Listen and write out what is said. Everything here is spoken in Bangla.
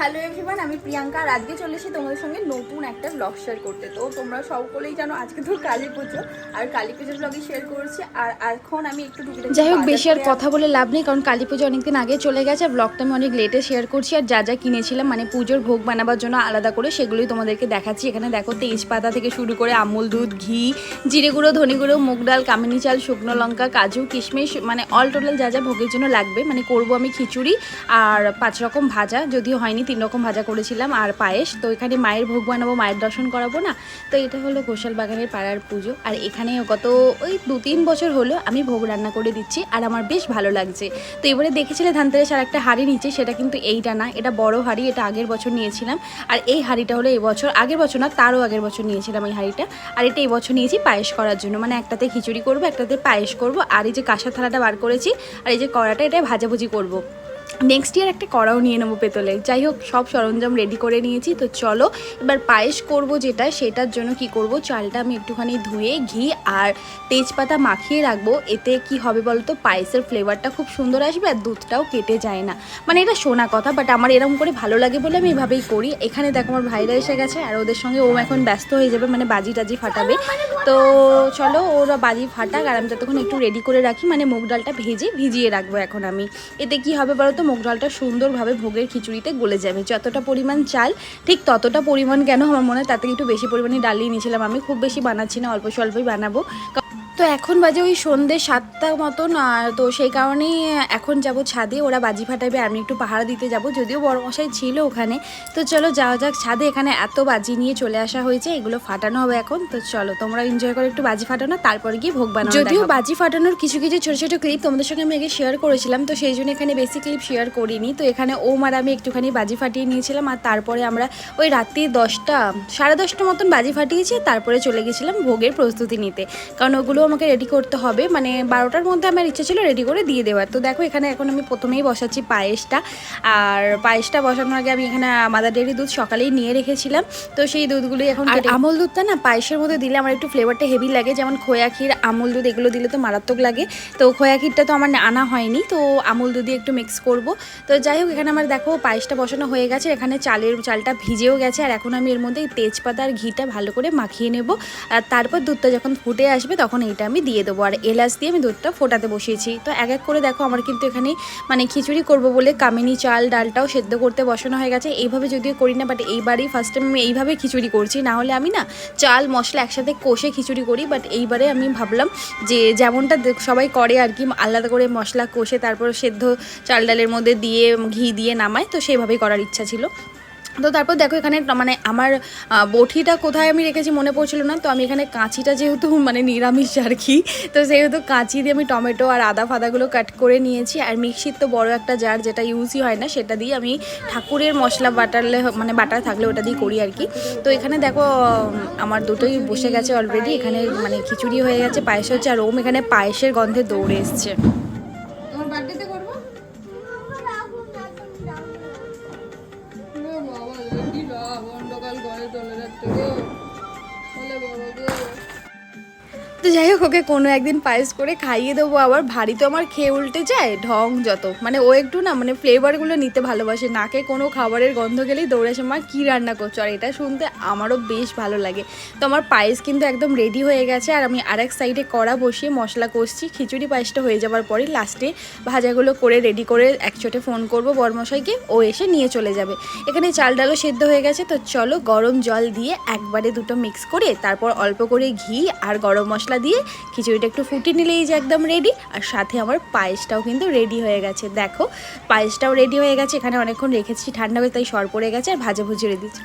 হ্যালো এভরিওয়ান আমি প্রিয়াঙ্কা আর আজকে চলে এসেছি তোমাদের সঙ্গে নতুন একটা ব্লগ শেয়ার করতে। তো তোমরা সকলেই জানো আজকে তো কালী পুজো আর কালী পুজোর ব্লগে শেয়ার করছি। আর এখন আমি একটু টুকিটাকি যাই হোক বেশি আর কথা বলে লাভ নেই কারণ কালী পুজো অনেকদিন আগে চলে গেছে আর ব্লগটা আমি অনেক লেটে শেয়ার করছি আর যা যা কিনেছিলাম মানে পুজোর ভোগ বানাবার জন্য আলাদা করে সেগুলোই তোমাদেরকে দেখাচ্ছি। এখানে দেখো তেজপাতা থেকে শুরু করে আমুল দুধ ঘি জিরে গুঁড়ো ধনে গুঁড়ো মুগ ডাল কামিনি চাল শুকনো লঙ্কা কাজু কিশমিশ মানে অল টোটাল যা যা ভোগের জন্য লাগবে মানে করব আমি খিচুড়ি আর পাঁচ রকম ভাজা যদিও হয়নি তিন রকম ভাজা করেছিলাম আর পায়েস। তো এখানে মায়ের ভোগ বানাবো, মায়ের দর্শন করাবো না। তো এটা হলো ঘোষাল বাগানের পাড়ার পুজো। আর এখানে গত ওই দু তিন বছর হলো আমি ভোগ রান্না করে দিচ্ছি আর আমার বেশ ভালো লাগছে। তো এবারে দেখেছিলে ধানতেরাস আর একটা হাঁড়ি নিচ্ছে সেটা কিন্তু এইটা না, এটা বড় হাঁড়ি, এটা আগের বছর নিয়েছিলাম। আর এই হাঁড়িটা হলো এই বছর, আগের বছর না, তারও আগের বছর নিয়েছিলাম এই হাঁড়িটা। আর এটা এই বছর নিয়েছি পায়েস করার জন্য। মানে একটাতে খিচুড়ি করব, একটাতে পায়েস করব। আর এই যে কাঁসা থালাটা বার করেছি, আর এই যে কড়াটা এটা ভাজাভুজি করব। নেক্সট ইয়ার একটা কড়াও নিয়ে নেব পেতলে। যাই হোক, সব সরঞ্জাম রেডি করে নিয়েছি। তো চলো, এবার পায়েস করব যেটা, সেটার জন্য কি করব? চালটা আমি একটুখানি ধুয়ে, ঘি আর তেজপাতা মাখিয়ে রাখব। এতে কি হবে বলতো? পায়েসের ফ্লেভারটা খুব সুন্দর আসবে আর দুধটাও কেটে যায় না। মানে এটা শোনা কথা বাট আমার এরকম করে ভালো লাগে বলে আমি এভাবেই করি। এখানে দেখো, আমার ভাইরা এসে গেছে আর ওদের সঙ্গে ও এখন ব্যস্ত হয়ে যাবে মানে বাজি টাজি ফাটাবে। তো চলো, ওরা বাজি ফাটাক আর আমি ততক্ষণ একটু রেডি করে রাখি মানে মুগ ডালটা ভেজে, ভিজিয়ে রাখব এখন আমি। এতে কি হবে বলো তো মুগ ডালটা সুন্দরভাবে ভোগের খিচুড়িতে গলে যাবে। যতটা পরিমাণ চাল, ঠিক ততটা পরিমাণ কেন? আমার মনে হয় তাতে একটু বেশি পরিমাণে ডালিয়ে নিয়েছিলাম। আমি খুব বেশি বানাচ্ছি না, অল্প স্বল্পই বানাবো। তো এখন বাজে ওই সন্ধ্যে সাতটা মতন আর তো সেই কারণেই এখন যাব ছাদে ওরা বাজি ফাটাবে আমি একটু পাহারা দিতে যাব যদিও বড় মশাই ছিল ওখানে। তো চলো যাওয়া যাক ছাদে এখানে এত বাজি নিয়ে চলে আসা হয়েছে এগুলো ফাটানো হবে এখন। তো চলো তোমরা এনজয় করে একটু বাজি ফাটানো তারপরে গিয়ে ভোগ বানানো যদিও বাজি ফাটানোর কিছু কিছু ছোটো ছোটো ক্লিপ তোমাদের সঙ্গে আমি আগে শেয়ার করেছিলাম তো সেই জন্য এখানে বেশি ক্লিপ শেয়ার করিনি। তো এখানে ও আর আমি একটুখানি বাজি ফাটিয়ে নিয়েছিলাম আর তারপরে আমরা ওই রাত্রি দশটা সাড়ে দশটা মতন বাজি ফাটিয়েছি তারপরে চলে গেছিলাম ভোগের প্রস্তুতি নিতে। কারণ ওগুলো আমাকে রেডি করতে হবে। মানে বারোটার মধ্যে আমার ইচ্ছে ছিল রেডি করে দিয়ে দেওয়ার। তো দেখো এখানে এখন আমি প্রথমেই বসাচ্ছি পায়েসটা। আর পায়েসটা বসানোর আগে আমি এখানে মাদার ডেয়ারি দুধ সকালেই নিয়ে রেখেছিলাম। তো সেই দুধগুলি এখন আর আমল দুধটা না পায়েসের মধ্যে দিলে আমার একটু ফ্লেভারটা হেভি লাগে। যেমন খোয়া ক্ষীর আমল দুধ এগুলো দিলে তো মারাত্মক লাগে। তো খোয়া ক্ষীরটা তো আমার আনা হয়নি। তো আমল দুধ দিয়ে একটু মিক্স করব। তো যাই হোক এখানে আমার দেখো পায়েসটা বসানো হয়ে গেছে। এখানে চালের চালটা ভিজেও গেছে। আর এখন আমি এর মধ্যে এই তেজপাতা আর ঘিটা ভালো করে মাখিয়ে নেব। আর তারপর দুধটা যখন ফুটে আসবে তখন এইটা আমি দিয়ে দেবো। আর এলাচ দিয়ে আমি দুধটা ফোটাতে বসিয়েছি। তো এক এক করে দেখো, আমার কিন্তু এখানে মানে খিচুড়ি করব বলে কামিনি চাল, ডালটাও সেদ্ধ করতে বসানো হয়ে গেছে। এইভাবে যদিও করি না বাট এইবারই ফার্স্ট টাইম আমি এইভাবে খিচুড়ি করছি। না হলে আমি না চাল, মশলা একসাথে কষে খিচুড়ি করি বাট এইবারে আমি ভাবলাম যে যেমনটা সবাই করে আর কি, আলাদা করে মশলা কষে তারপর সেদ্ধ চাল, ডালের মধ্যে দিয়ে, ঘি দিয়ে নামায়, তো সেইভাবেই করার ইচ্ছা ছিল। তো তারপর দেখো এখানে মানে আমার বটিটা কোথায় আমি রেখেছি মনে পড়ছিল না। তো আমি এখানে কাঁচিটা যেহেতু মানে নিরামিষ আর কি, তো সেহেতু কাঁচি দিয়ে আমি টমেটো আর আদা ফাদাগুলো কাট করে নিয়েছি। আর মিক্সির তো বড় একটা জার যেটা ইউজই হয় না, সেটা দিয়ে আমি ঠাকুরের মশলা বাটারলে মানে বাটার থাকলে ওটা দিয়ে করি আর কি। তো এখানে দেখো আমার দুটোই বসে গেছে অলরেডি এখানে মানে খিচুড়ি হয়ে গেছে, পায়েস হচ্ছে, আর ওম এখানে পায়েসের গন্ধে দৌড়ে এসছে। ঘরে চলে গো? বাবা গো। তো যাই হোক, ওকে কোনো একদিন পায়েস করে খাইয়ে দেবো। আবার ভারী তো আমার খেয়ে উল্টে যায়, ঢং যত। মানে ও একটু না মানে ফ্লেভারগুলো নিতে ভালোবাসে। নাকে কোনো খাবারের গন্ধ গেলেই দৌড়ে মা, কী রান্না করছ? আর এটা শুনতে আমারও বেশ ভালো লাগে। তো আমার পায়েস কিন্তু একদম রেডি হয়ে গেছে। আর আমি আরেক সাইডে কড়া বসিয়ে মশলা কষছি। খিচুড়ি পায়েসটা হয়ে যাওয়ার পরে লাস্টে ভাজাগুলো করে রেডি করে একচোটে ফোন করব বরমশাইকে। ও এসে নিয়ে চলে যাবে। এখানে চাল ডালও সেদ্ধ হয়ে গেছে। তো চলো গরম জল দিয়ে একবারে দুটো মিক্স করে, তারপর অল্প করে ঘি আর গরম মশলা দিয়ে খিচুড়িটা একটু ফুটিয়ে নিলেই যে একদম রেডি আর সাথে আমার পায়েসটাও কিন্তু রেডি হয়ে গেছে। দেখো, পায়েসটাও রেডি হয়ে গেছে, এখানে অনেকক্ষণ রেখেছি, ঠান্ডা হয়ে তাই সর পড়ে গেছে, আর ভাজাভুজি রেডি